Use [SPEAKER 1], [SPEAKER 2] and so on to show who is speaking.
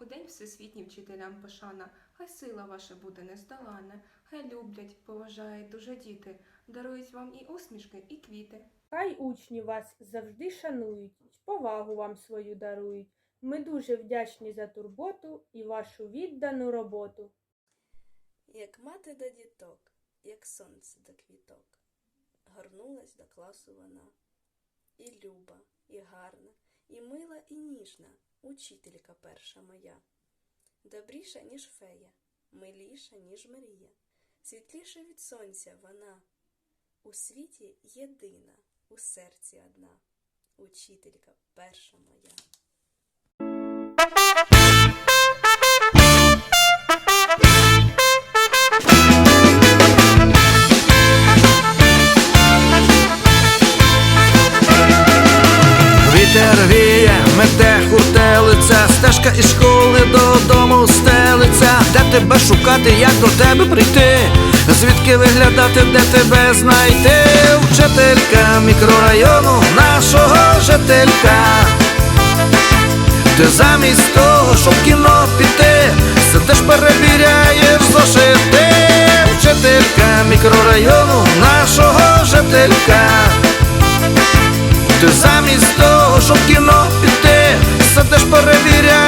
[SPEAKER 1] У день всесвітній вчителям пошана, хай сила ваша буде нездоланна, хай люблять, поважають дуже діти, дарують вам і усмішки, і квіти.
[SPEAKER 2] Хай учні вас завжди шанують, повагу вам свою дарують. Ми дуже вдячні за турботу і вашу віддану роботу.
[SPEAKER 3] Як мати до діток, як сонце до квіток, горнулась до класу вона. І люба, і гарна, і мила, і ніжна, учителька перша моя. Добріша, ніж фея, миліша, ніж мрія, світліша від сонця вона. У світі єдина, у серці одна, учителька перша моя.
[SPEAKER 4] Вітер віє, мете хуртелиця, стежка із школи додому стелиться, де тебе шукати, як до тебе прийти, звідки виглядати, де тебе знайти, вчителька мікрорайону, нашого жителька, ти замість того, щоб в кіно піти, сидиш перевіряєш зошити, вчителька мікрорайону, нашого жителька. Ти замість того, щоб в кіно піти, сидиш перевіряєш